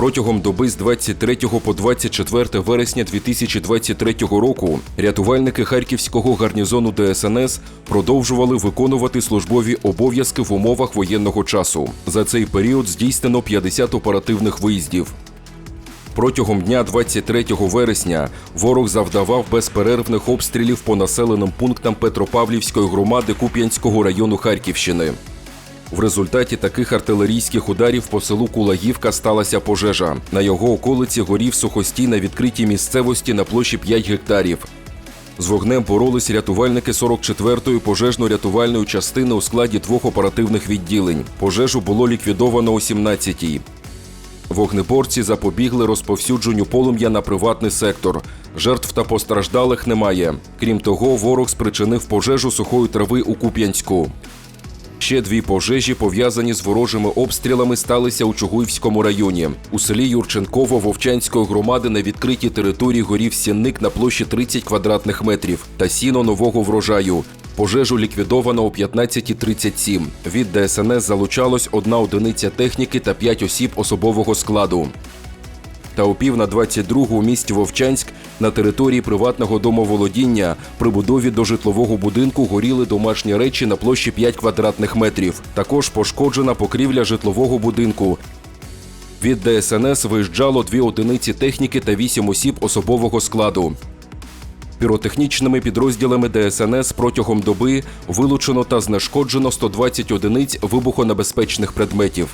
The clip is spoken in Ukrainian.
Протягом доби з 23 по 24 вересня 2023 року рятувальники харківського гарнізону ДСНС продовжували виконувати службові обов'язки в умовах воєнного часу. За цей період здійснено 50 оперативних виїздів. Протягом дня 23 вересня ворог завдавав безперервних обстрілів по населеним пунктам Петропавлівської громади Куп'янського району Харківщини. В результаті таких артилерійських ударів по селу Кулагівка сталася пожежа. На його околиці горів сухостій на відкритій місцевості на площі 5 гектарів. З вогнем боролись рятувальники 44-ї пожежно-рятувальної частини у складі двох оперативних відділень. Пожежу було ліквідовано о 17-й. Вогнеборці запобігли розповсюдженню полум'я на приватний сектор. Жертв та постраждалих немає. Крім того, ворог спричинив пожежу сухої трави у Куп'янську. Ще дві пожежі, пов'язані з ворожими обстрілами, сталися у Чугуївському районі. У селі Юрченково Вовчанської громади на відкритій території горів сінник на площі 30 квадратних метрів та сіно нового врожаю. Пожежу ліквідовано о 15.37. Від ДСНС залучалось одна одиниця техніки та п'ять осіб особового складу. Та о пів на 22 у місті Вовчанськ на території приватного домоволодіння при будові до житлового будинку горіли домашні речі на площі 5 квадратних метрів. Також пошкоджена покрівля житлового будинку. Від ДСНС виїжджало дві одиниці техніки та вісім осіб особового складу. Піротехнічними підрозділами ДСНС протягом доби вилучено та знешкоджено 120 одиниць вибухонебезпечних предметів.